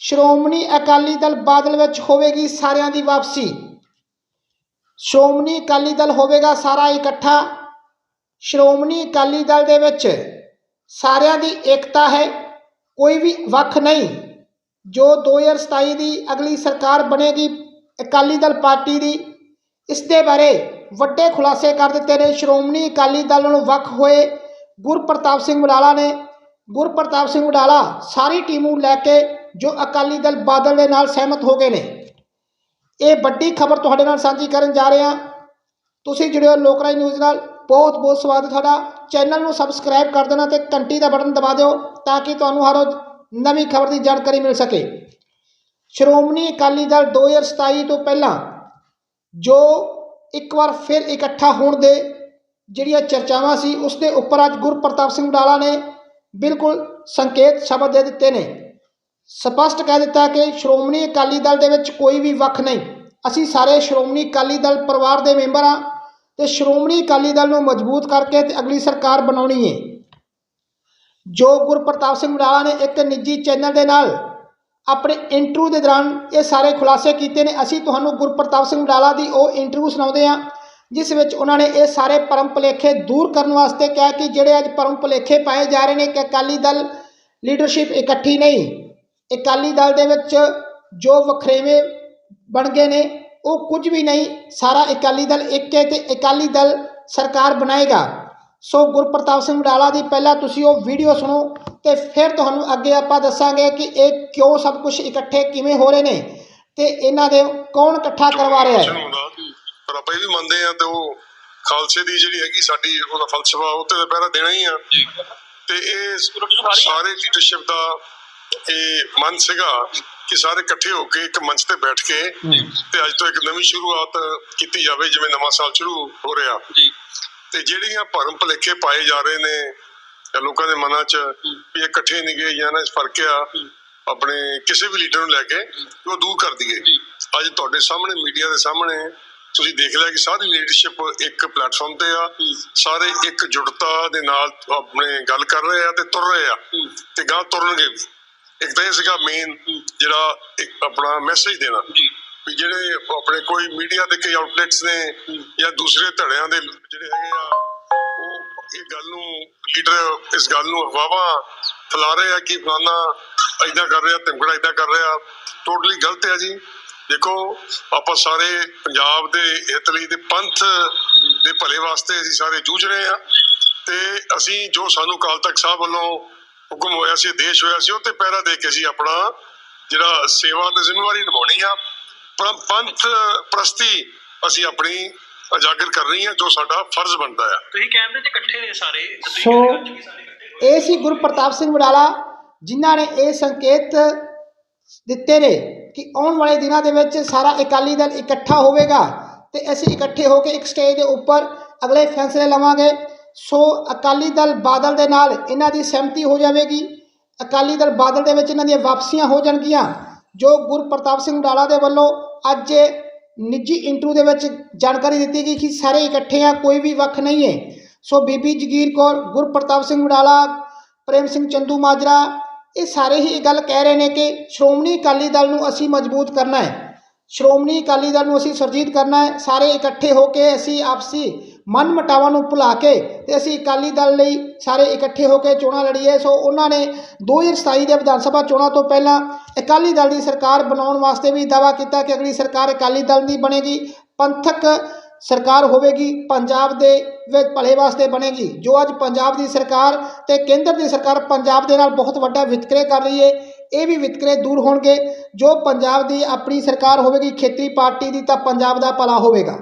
ਸ਼੍ਰੋਮਣੀ ਅਕਾਲੀ ਦਲ ਬਾਦਲ ਵਿੱਚ ਹੋਵੇਗੀ ਸਾਰਿਆਂ ਦੀ ਵਾਪਸੀ। ਸ਼੍ਰੋਮਣੀ ਅਕਾਲੀ ਦਲ ਹੋਵੇਗਾ ਸਾਰਾ ਇਕੱਠਾ। ਸ਼੍ਰੋਮਣੀ ਅਕਾਲੀ ਦਲ ਦੇ ਵਿੱਚ ਸਾਰਿਆਂ ਦੀ ਏਕਤਾ ਹੈ, ਕੋਈ ਵੀ ਵੱਖ ਨਹੀਂ। ਜੋ 2027 ਦੀ ਅਗਲੀ ਸਰਕਾਰ ਬਣੇਗੀ ਅਕਾਲੀ ਦਲ ਪਾਰਟੀ ਦੀ, ਇਸ ਦੇ ਬਾਰੇ ਵੱਡੇ ਖੁਲਾਸੇ ਕਰ ਦਿੱਤੇ ਨੇ। ਸ਼੍ਰੋਮਣੀ ਅਕਾਲੀ ਦਲ ਨੂੰ ਵੱਖ ਹੋਏ ਗੁਰਪ੍ਰਤਾਪ ਸਿੰਘ ਵਡਾਲਾ ਨੇ ਗੁਰਪ੍ਰਤਾਪ ਸਿੰਘ ਉਡਾਲਾ, ਸਾਰੀ ਟੀਮ ਨੂੰ ਲੈ ਕੇ ਜੋ ਅਕਾਲੀ ਦਲ ਬਾਦਲ ਦੇ ਨਾਲ ਸਹਿਮਤ ਹੋ ਗਏ ਨੇ। ਇਹ ਵੱਡੀ ਖਬਰ ਤੁਹਾਡੇ ਨਾਲ ਸਾਂਝੀ ਕਰਨ ਜਾ ਰਹੇ ਹਾਂ। ਤੁਸੀਂ ਜੁੜਿਓ ਲੋਕ ਲੋਕਰਾਜ ਨਿਊਜ਼ ਨਾਲ। ਬਹੁਤ ਬਹੁਤ ਸਵਾਗਤ ਤੁਹਾਡਾ। ਚੈਨਲ ਨੂੰ ਸਬਸਕ੍ਰਾਈਬ ਕਰ ਦੇਣਾ ਤੇ ਘੰਟੀ ਦਾ ਬਟਨ ਦਬਾ ਦਿਓ ਤਾਂ ਕਿ ਤੁਹਾਨੂੰ ਹਰ ਰੋਜ਼ ਨਵੀਂ ਖਬਰ ਦੀ ਜਾਣਕਾਰੀ ਮਿਲ ਸਕੇ। ਸ਼੍ਰੋਮਣੀ ਅਕਾਲੀ ਦਲ 2027 ਤੋਂ ਪਹਿਲਾਂ ਜੋ ਇੱਕ ਵਾਰ ਫਿਰ ਇਕੱਠਾ ਹੋਣ ਦੇ ਜਿਹੜੀਆਂ ਚਰਚਾਵਾਂ ਸੀ, ਉਸ ਦੇ ਉੱਪਰ ਅੱਜ ਗੁਰਪ੍ਰਤਾਪ ਸਿੰਘ ਵਡਾਲਾ ਨੇ ਬਿਲਕੁਲ ਸੰਕੇਤ ਸ਼ਬਦ ਦੇ ਦਿੱਤੇ ਨੇ। ਸਪਸ਼ਟ ਕਹਿ ਦਿੱਤਾ ਕਿ ਸ਼੍ਰੋਮਣੀ ਅਕਾਲੀ ਦਲ ਦੇ ਵਿੱਚ ਕੋਈ ਵੀ ਵੱਖ ਨਹੀਂ। ਅਸੀਂ ਸਾਰੇ ਸ਼੍ਰੋਮਣੀ ਅਕਾਲੀ ਦਲ ਪਰਿਵਾਰ ਦੇ ਮੈਂਬਰ ਹਾਂ ਤੇ ਸ਼੍ਰੋਮਣੀ ਅਕਾਲੀ ਦਲ ਨੂੰ ਮਜ਼ਬੂਤ ਕਰਕੇ ਤੇ ਅਗਲੀ ਸਰਕਾਰ ਬਣਾਉਣੀ ਹੈ ਜੋ ਗੁਰਪ੍ਰਤਾਪ ਸਿੰਘ ਵਡਾਲਾ ਨੇ ਇੱਕ ਨਿੱਜੀ ਚੈਨਲ ਦੇ ਨਾਲ ਆਪਣੇ ਇੰਟਰਵਿਊ ਦੇ ਦੌਰਾਨ ਇਹ ਸਾਰੇ ਖੁਲਾਸੇ ਕੀਤੇ ਨੇ, ਅਸੀਂ ਤੁਹਾਨੂੰ ਗੁਰਪ੍ਰਤਾਪ ਸਿੰਘ ਵਡਾਲਾ ਦੀ ਉਹ ਇੰਟਰਵਿਊ ਸੁਣਾਉਂਦੇ ਹਾਂ। ਜਿਸ ਵਿੱਚ ਉਹਨਾਂ ਨੇ ਇਹ ਸਾਰੇ ਪਰਮ ਭੁਲੇਖੇ ਦੂਰ ਕਰਨ ਵਾਸਤੇ ਕਿਹਾ ਕਿ ਜਿਹੜੇ ਅੱਜ ਪਰਮ ਭੁਲੇਖੇ ਪਾਏ ਜਾ ਰਹੇ ਨੇ ਕਿ ਅਕਾਲੀ ਦਲ ਲੀਡਰਸ਼ਿਪ ਇਕੱਠੀ ਨਹੀਂ। ਅਕਾਲੀ ਦਲ ਦੇ ਵਿੱਚ ਜੋ ਵਖਰੇਵੇਂ ਬਣ ਗਏ ਨੇ, ਉਹ ਕੁਝ ਵੀ ਨਹੀਂ, ਸਾਰਾ ਅਕਾਲੀ ਦਲ ਇੱਕ ਹੈ ਤੇ ਅਕਾਲੀ ਦਲ ਸਰਕਾਰ ਬਣਾਏਗਾ। ਸੋ ਗੁਰਪ੍ਰਤਾਪ ਸਿੰਘ ਵਡਾਲਾ ਦੀ ਪਹਿਲਾਂ ਤੁਸੀਂ ਉਹ ਵੀਡੀਓ ਸੁਣੋ ਤੇ ਫਿਰ ਤੁਹਾਨੂੰ ਅੱਗੇ ਆਪਾਂ ਦੱਸਾਂਗੇ ਕਿ ਇਹ ਕਿਉਂ ਸਭ ਕੁਝ ਇਕੱਠੇ ਕਿਵੇਂ ਹੋ ਰਹੇ ਨੇ ਤੇ ਇਹਨਾਂ ਦੇ ਕੌਣ ਇਕੱਠਾ ਕਰਵਾ ਰਿਹਾ ਹੈ। ਆਪਾਂ ਇਹ ਵੀ ਮੰਨਦੇ ਆ ਤੇ ਉਹ ਖਾਲਸੇ ਦੀ ਜਿਹੜੀ ਹੈਗੀ ਸਾਡੀ ਉਹਦਾ ਫਲਸਫਾ ਉਹ ਤੇ ਪਹਿਰਾ ਦੇਣਾ ਹੀ ਆ। ਤੇ ਇਹ ਸਾਰੇ ਲੀਡਰਸ਼ਿਪ ਦਾ ਇਹ ਮਨ ਸੀਗਾ ਕਿ ਸਾਰੇ ਇਕੱਠੇ ਹੋ ਕੇ ਇੱਕ ਮੰਚ ਤੇ ਬੈਠ ਕੇ ਤੇ ਅੱਜ ਤੋਂ ਇੱਕ ਨਵੀਂ ਸ਼ੁਰੂਆਤ ਕੀਤੀ ਜਾਵੇ ਜਿਵੇਂ ਨਵਾਂ ਸਾਲ ਸ਼ੁਰੂ ਹੋ ਰਿਹਾ। ਤੇ ਜਿਹੜੀਆਂ ਭਰਮ ਭੁਲੇਖੇ ਪਾਏ ਜਾ ਰਹੇ ਨੇ ਲੋਕਾਂ ਦੇ ਮਨਾਂ 'ਚ ਵੀ ਇਕੱਠੇ ਨਹੀਂ ਗਏ ਜਾਂ ਨਾ ਇਸ ਫ਼ਰਕ ਆ ਆਪਣੇ ਕਿਸੇ ਵੀ ਲੀਡਰ ਨੂੰ ਲੈ ਕੇ ਕਿ ਉਹ ਦੂਰ ਕਰ ਦਈਏ। ਅੱਜ ਤੁਹਾਡੇ ਸਾਹਮਣੇ ਮੀਡੀਆ ਦੇ ਸਾਹਮਣੇ ਤੁਸੀਂ ਦੇਖ ਲਿਆ ਕਿ ਸਾਰੀ ਲੀਡਰਸ਼ਿਪ ਇੱਕ ਪਲੇਟਫਾਰਮ ਤੇ ਆ ਸਾਰੇ ਇੱਕ ਜੁੜਤਾ ਦੇ ਨਾਲ ਆਪਣੇ ਗੱਲ ਕਰ ਰਹੇ ਆ ਤੇ ਤੁਰ ਰਹੇ ਆ ਤੇ ਗਾਂ ਤੁਰਨਗੇ ਵੀ। ਇੱਕ ਤਾਂ ਇਹ ਸੀਗਾ ਮੇਨ ਜਿਹੜਾ ਇੱਕ ਆਪਣਾ ਮੈਸੇਜ ਦੇਣਾ। ਜੀ। ਵੀ ਜਿਹੜੇ ਆਪਣੇ ਕੋਈ ਮੀਡੀਆ ਦੇ ਕਈ ਆਊਟਲੈਟਸ ਨੇ ਜਾਂ ਦੂਸਰੇ ਧੜਿਆਂ ਦੇ ਜਿਹੜੇ ਹੈਗੇ ਆ ਉਹ ਇਹ ਗੱਲ ਨੂੰ ਲੀਡਰ ਇਸ ਗੱਲ ਨੂੰ ਹਵਾਵਾਂ ਫੈਲਾ ਰਹੇ ਆ ਕਿ ਫਲਾਨਾ ਐਦਾਂ ਕਰ ਰਿਹਾ ਧਮਕੜਾ ਐਦਾਂ ਕਰ ਰਿਹਾ। ਟੋਟਲੀ ਗਲਤ ਹੈ ਜੀ। ਦੇਖੋ ਆਪਾਂ ਸਾਰੇ ਪੰਜਾਬ ਦੇ ਹਿੱਤ ਲਈ ਤੇ ਪੰਥ ਦੇ ਭਲੇ ਵਾਸਤੇ ਅਸੀਂ ਸਾਰੇ ਜੂਝ ਰਹੇ ਆ ਤੇ ਅਸੀਂ ਜੋ ਸਾਨੂੰ ਕਾਲ ਤਖਤ ਸਾਹਿਬ ਵੱਲੋਂ ਹੁਕਮ ਹੋਇਆ ਸੀ ਦੇਸ਼ ਹੋਇਆ ਸੀ ਉਹ ਤੇ ਪਹਿਰਾ ਦੇ ਕੇ ਅਸੀਂ ਆਪਣਾ ਜਿਹੜਾ ਸੇਵਾ ਤੇ ਜ਼ਿੰਮੇਵਾਰੀ ਨਿਭਾਉਣੀ ਆ। ਪਰ ਪੰਥ ਪ੍ਰਸਤੀ ਅਸੀਂ ਆਪਣੀ ਉਜਾਗਰ ਕਰਨੀ ਆ ਜੋ ਸਾਡਾ ਫਰਜ਼ ਬਣਦਾ ਆ। ਤੁਸੀਂ ਕਹਿੰਦੇ ਚ ਇਕੱਠੇ ਨੇ ਸਾਰੇ? ਸੋ ਇਹ ਸੀ ਗੁਰਪ੍ਰਤਾਪ ਸਿੰਘ ਵਡਾਲਾ ਜਿਨ੍ਹਾਂ ਨੇ ਇਹ ਸੰਕੇਤ ਦਿੱਤੇ ਨੇ ਕਿ ਆਉਣ ਵਾਲੇ ਦਿਨਾਂ ਦੇ ਵਿੱਚ ਸਾਰਾ ਅਕਾਲੀ ਦਲ ਇਕੱਠਾ ਹੋਵੇਗਾ ਤੇ ਅਸੀਂ ਇਕੱਠੇ ਹੋ ਕੇ ਇੱਕ ਸਟੇਜ ਦੇ ਉੱਪਰ ਅਗਲੇ ਫੈਸਲੇ ਲਵਾਂਗੇ। ਸੋ ਅਕਾਲੀ ਦਲ ਬਾਦਲ ਦੇ ਨਾਲ ਇਹਨਾਂ ਦੀ ਸਹਿਮਤੀ ਹੋ ਜਾਵੇਗੀ। ਅਕਾਲੀ ਦਲ ਬਾਦਲ ਦੇ ਵਿੱਚ ਇਹਨਾਂ ਦੀਆਂ ਵਾਪਸੀਆਂ ਹੋ ਜਾਣਗੀਆਂ, ਜੋ ਗੁਰਪ੍ਰਤਾਪ ਸਿੰਘ ਵਡਾਲਾ ਦੇ ਵੱਲੋਂ ਅੱਜ ਨਿੱਜੀ ਇੰਟਰਵਿਊ ਦੇ ਵਿੱਚ ਜਾਣਕਾਰੀ ਦਿੱਤੀ ਗਈ ਕਿ ਸਾਰੇ ਇਕੱਠੇ ਆ, ਕੋਈ ਵੀ ਵੱਖ ਨਹੀਂ ਹੈ। ਸੋ ਬੀਬੀ ਜਗੀਰ ਕੌਰ, ਗੁਰਪ੍ਰਤਾਪ ਸਿੰਘ ਵਡਾਲਾ ਪ੍ਰੇਮ ਸਿੰਘ ਚੰਦੂ ਮਾਜਰਾ ਇਹ ਸਾਰੇ ਹੀ ਇਹ ਗੱਲ ਕਹਿ ਰਹੇ ਨੇ ਕਿ ਸ਼੍ਰੋਮਣੀ ਅਕਾਲੀ ਦਲ ਨੂੰ ਅਸੀਂ ਮਜ਼ਬੂਤ ਕਰਨਾ ਹੈ। ਸ਼੍ਰੋਮਣੀ ਅਕਾਲੀ ਦਲ ਨੂੰ ਅਸੀਂ ਸਰਜੀਤ ਕਰਨਾ ਹੈ। ਸਾਰੇ ਇਕੱਠੇ ਹੋ ਕੇ ਅਸੀਂ ਆਪਸੀ ਮਨ ਮਟਾਵਾਂ ਨੂੰ ਭੁਲਾ ਕੇ ਤੇ ਅਸੀਂ ਅਕਾਲੀ ਦਲ ਲਈ ਸਾਰੇ ਇਕੱਠੇ ਹੋ ਕੇ ਚੋਣਾਂ ਲੜੀਏ। ਸੋ ਉਹਨਾਂ ਨੇ 2027 ਦੇ ਵਿਧਾਨ ਸਭਾ ਚੋਣਾਂ ਤੋਂ ਪਹਿਲਾਂ ਅਕਾਲੀ ਦਲ ਦੀ ਸਰਕਾਰ ਬਣਾਉਣ ਵਾਸਤੇ ਵੀ ਦਾਅਵਾ ਕੀਤਾ ਕਿ ਅਗਲੀ ਸਰਕਾਰ ਅਕਾਲੀ ਦਲ ਦੀ ਬਣੇਗੀ। ਪੰਥਕ ਸਰਕਾਰ ਹੋਵੇਗੀ, ਪੰਜਾਬ ਦੇ ਵਿੱਚ ਭਲੇ ਵਾਸਤੇ ਬਣੇਗੀ। ਜੋ ਅੱਜ ਪੰਜਾਬ ਦੀ ਸਰਕਾਰ ਤੇ ਕੇਂਦਰ ਦੀ ਸਰਕਾਰ ਪੰਜਾਬ ਦੇ ਨਾਲ ਬਹੁਤ ਵੱਡਾ ਵਿਤਕਰੇ ਕਰ ਰਹੀ ਹੈ ਇਹ ਵੀ ਵਿਤਕਰੇ ਦੂਰ ਹੋਣਗੇ। ਜੋ ਪੰਜਾਬ ਦੀ ਆਪਣੀ ਸਰਕਾਰ ਹੋਵੇਗੀ ਖੇਤਰੀ ਪਾਰਟੀ ਦੀ, ਤਾਂ ਪੰਜਾਬ ਦਾ ਭਲਾ ਹੋਵੇਗਾ।